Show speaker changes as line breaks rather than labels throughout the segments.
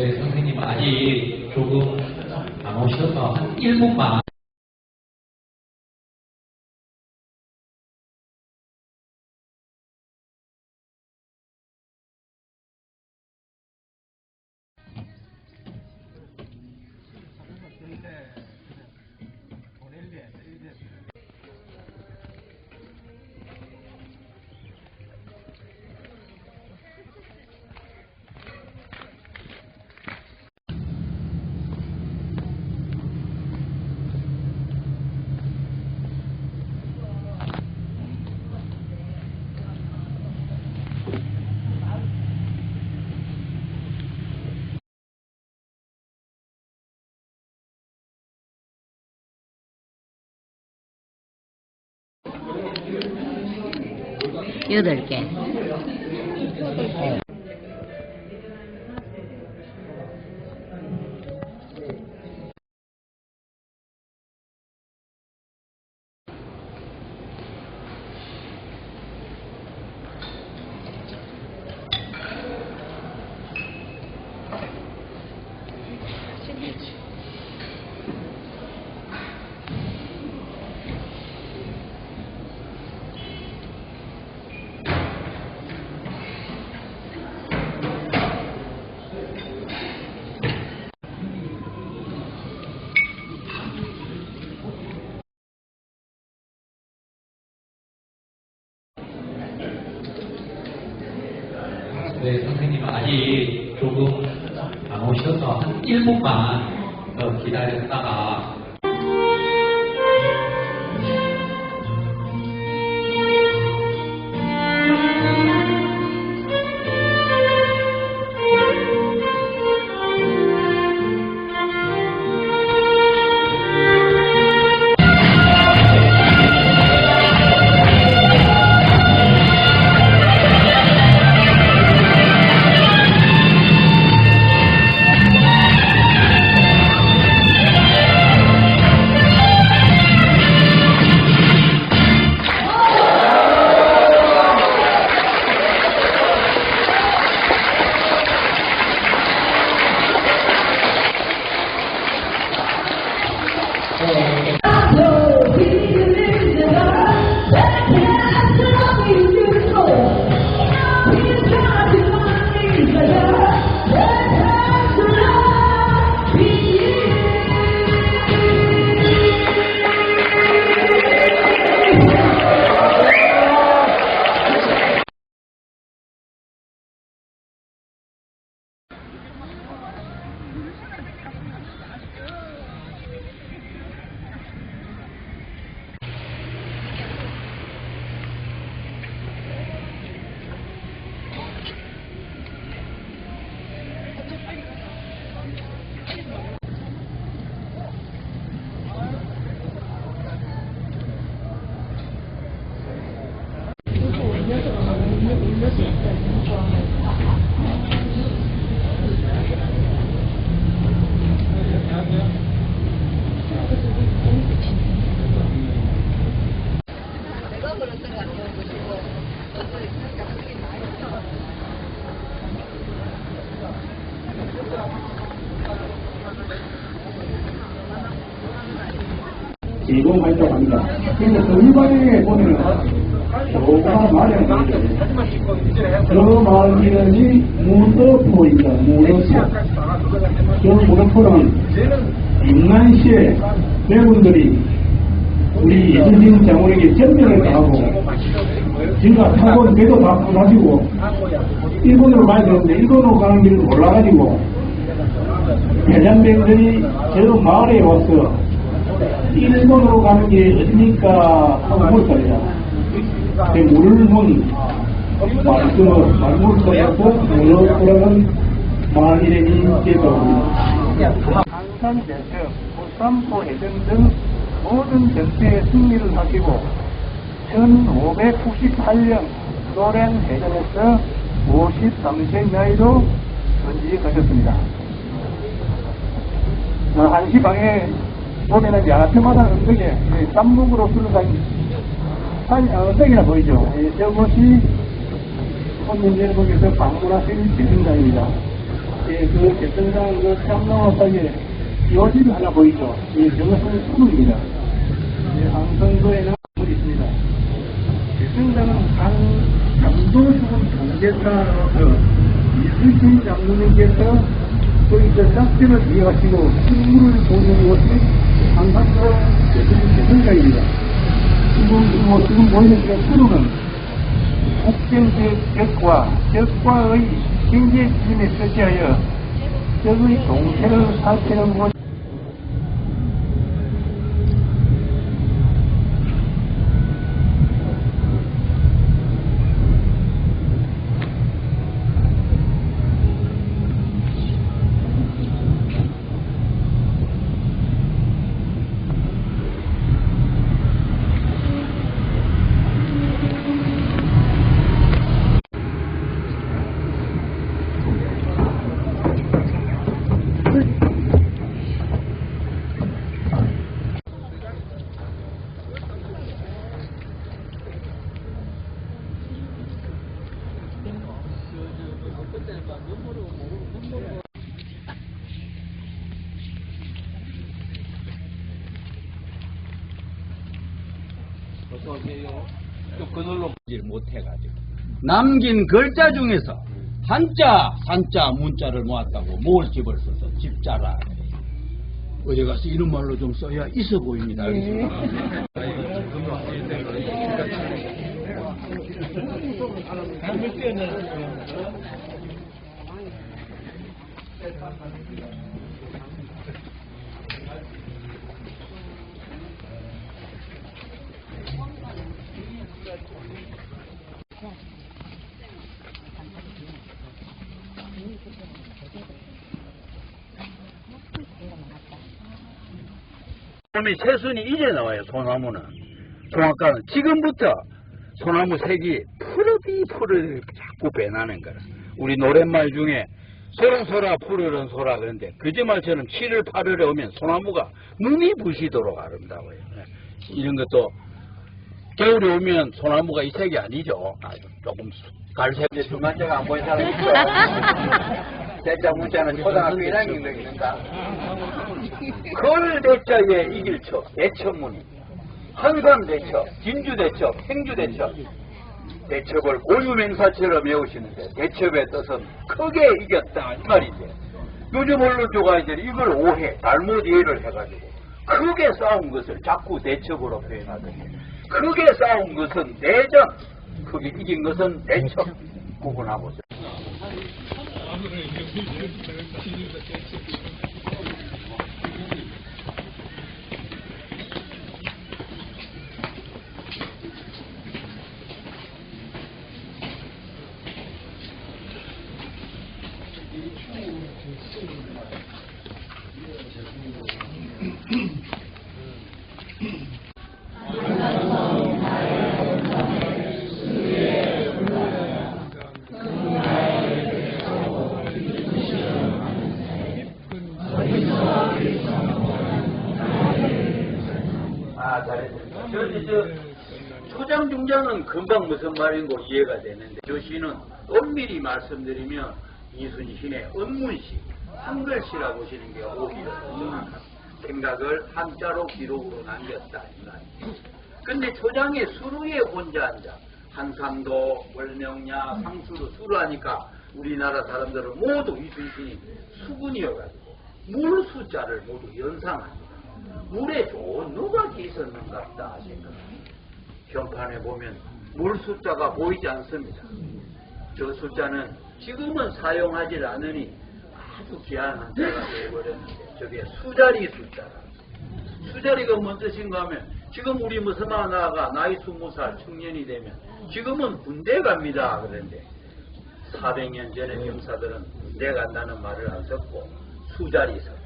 네, 선생님 아직 조금 안 오셔서 한 1분만.
여덟 개.
아직 조금 안 오셔서 한 1분만 더 기다렸다가
제공하려고 합니다. 그래서 정방에 보면은 조그만 마을이 있는데 저 마을 이름이 무도포입니다. 무도포. 저 무도포는 임난시에 배분들이 우리 이순신 장군에게 전멸을 당하고 지가 타고 배도 다 부사지고 일본으로 가야 되는데 일본으로 가는 길을 몰라가지고 대장병들이 저 마을에 와서 일본으로 가는 게 어디니까 하고 물거리다. 그 물문 말그 말물거리에서 물어보라는 마을 이름이 제도입니다. 한산 대첩, 보쌈포 해전 등 모든 전투에 승리를 하시고 1598년 소련 해전에서 53세 나이로 전직하셨습니다. 어, 한시 방에 보면은 야마평마다 언덕에 쌈목으로 둘러싼 산, 어, 언덕이나 보이죠. 예, 저것이 손님 여러분께서 방문하실 지승장입니다. 예, 그 개성장 그 쌍나와 사이에 요집이 하나 보이죠? 이 저것은 수입니다. 예, 항성도에는 물이 있습니다. 개성장은 강, 강도수군 통제사로서 이수진 장로님께서 거기 저 작전을 이해하시고 식물을 보는 곳이 개성장입니다. 지금, 뭐, 지금 보이는 그 수로는 국경지역 벽과 벽과의 경제 기준에 설치하여 벽의 동태를 살피는 곳
그걸로 못해가지고 남긴 글자 중에서 한자, 산자, 문자를 모았다고 몰집을 써서 집자라. 어디 가서 이런 말로 좀 써야 있어 보입니다. 알겠습니다. 그러면 새순이 이제 나와요, 소나무는. 종합가는 지금부터 소나무 색이 푸르디 푸르디 자꾸 변하는 거라. 우리 노랫말 중에 소랑소라 푸르른 소라 그런데 거짓말처럼 7월 8월에 오면 소나무가 눈이 부시도록 아름다워요. 예. 이런 것도 겨울에 오면 소나무가 이 색이 아니죠. 조금 수- 갈색. 이제 중간자가 안 보이는 사람 있죠. 대자 문자는 초등학교 1학년 되겠는가? 걸대자에 이길 척, 대처문이. 한산대처, 진주 대처, 행주 대처. 대첩을 고유맹사처럼 외우시는데 대첩의 뜻은 크게 이겼다 이 말이지. 요즘 언론 조가이들이 이걸 오해, 잘못 이해를 해가지고 크게 싸운 것을 자꾸 대첩으로 표현하더니 크게 싸운 것은 내전, 크게 이긴 것은 대첩 구분하고 있어요. 중장은 금방 무슨 말인고 이해가 되는데, 저 시는 엄밀히 말씀드리면 이순 신의 은문시, 한글시라고 보시는 게 오히려 더 정확합니다. 생각을 한자로 기록으로 남겼다. 이 말이에요. 근데 초장에 수루에 혼자 앉아. 한산도, 월명야, 상수로 수루 하니까 우리나라 사람들은 모두 이순신이 수군이어가지고 물 숫자를 모두 연상합니다. 물에 좋은 누각이 있었는갑다 생각합니다. 현판에 보면 물 숫자가 보이지 않습니다. 저 숫자는 지금은 사용하지 않으니 아주 귀한 한자가 되어버렸는데 저게 수자리 숫자라. 수자리가 뭔 뜻인가 하면 지금 우리 뭐 서마 나가 나이 스무 살 청년이 되면 지금은 군대 갑니다 그런데 400년 전에 병사들은 군대 간다는 말을 안 썼고 수자리 썼다.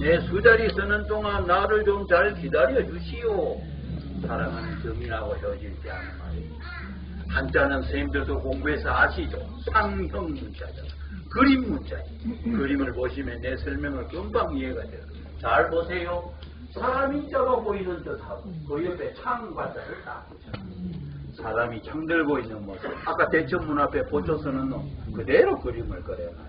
내 수자리 쓰는 동안 나를 좀 잘 기다려 주시오. 정인하고 헤어질 때 하는 말입니다. 한자는 선생님들도 공부해서 아시죠? 상형 문자죠. 그림 문자예요. 그림을 보시면 내 설명을 금방 이해가 돼요. 잘 보세요. 사람 인자가 보이는 듯하고 그 옆에 창과자를 딱. 사람이 창 들고 있는 모습. 아까 대천문 앞에 보초 서는 놈 그대로 그림을 그려놔요.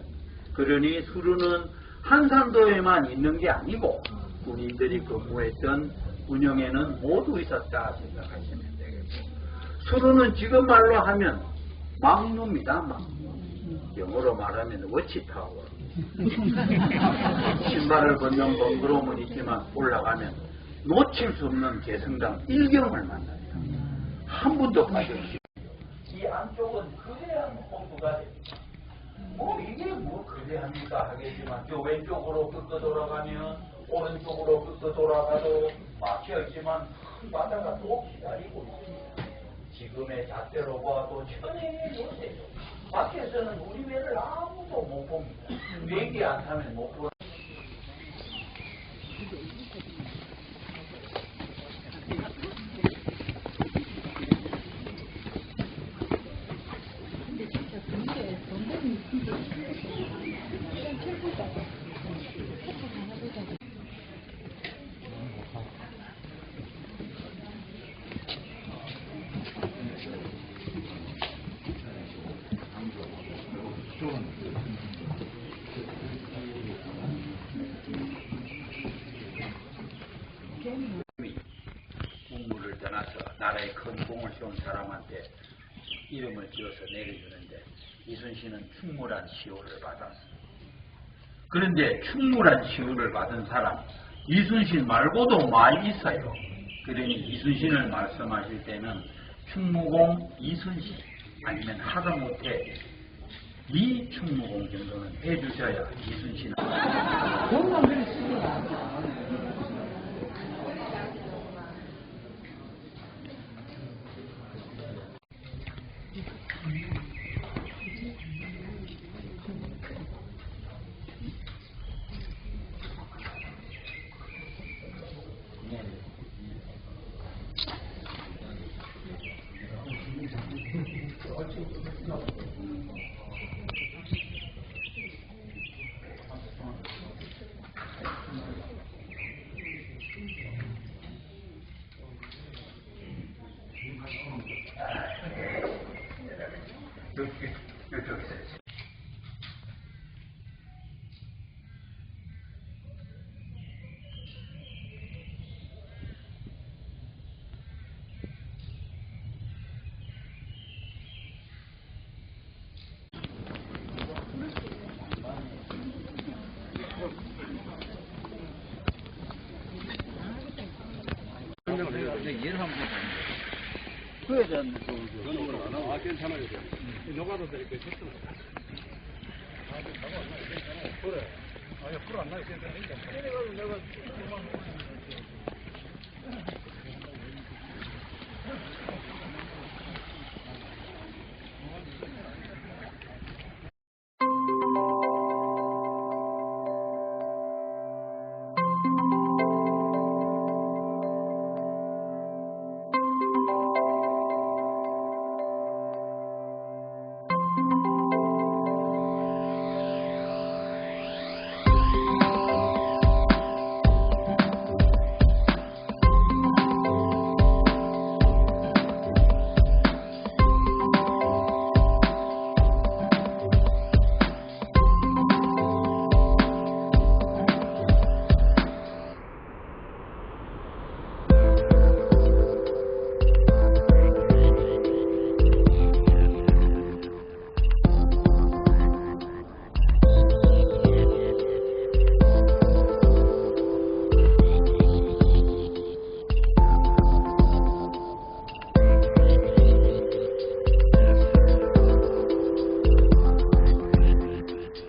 그러니 수루는 한산도에만 있는 게 아니고 군인들이 근무했던 운영에는 모두 있었다 생각하시면 되겠고 수루는 지금 말로 하면 막루입니다. 막루. 영어로 말하면 워치타워. 신발을 벗는 번거로움은 있지만 올라가면 놓칠 수 없는 개성당 일경을 만납니다. 한 분도 빠짐없이 이 안쪽은 거대한 홍수가 됩니다. 뭐 이게 뭐 거대합니까 하겠지만 저 왼쪽으로 끄끄 돌아가면 오른쪽으로 끄끄 돌아가도 막혀 있지만 큰 바다가 또 기다리고 있습니다. 지금의 잣대로 봐도 천행의 요새죠. 밖에서는 우리 배를 아무도 못 봅니다. 비행기 안 타면 못 보는 국물을 떠나서 나라에 세운 사람한테 이름을 지어서 내려주는데 이순신은 충무란 시호를 받았어. 그런데 충무란 시호를 받은 사람 이순신 말고도 많이 있어요. 그러니 이순신을 말씀하실 때는 충무공 이순신 아니면 하다못해 이 충무공 정도는 해주셔야 이순신은 Massachusetts. 일단 괜찮아요. 녹아도 이렇게 쳤잖아. 그래. 아니, 불안 나요. 괜찮아. 내가, 내가,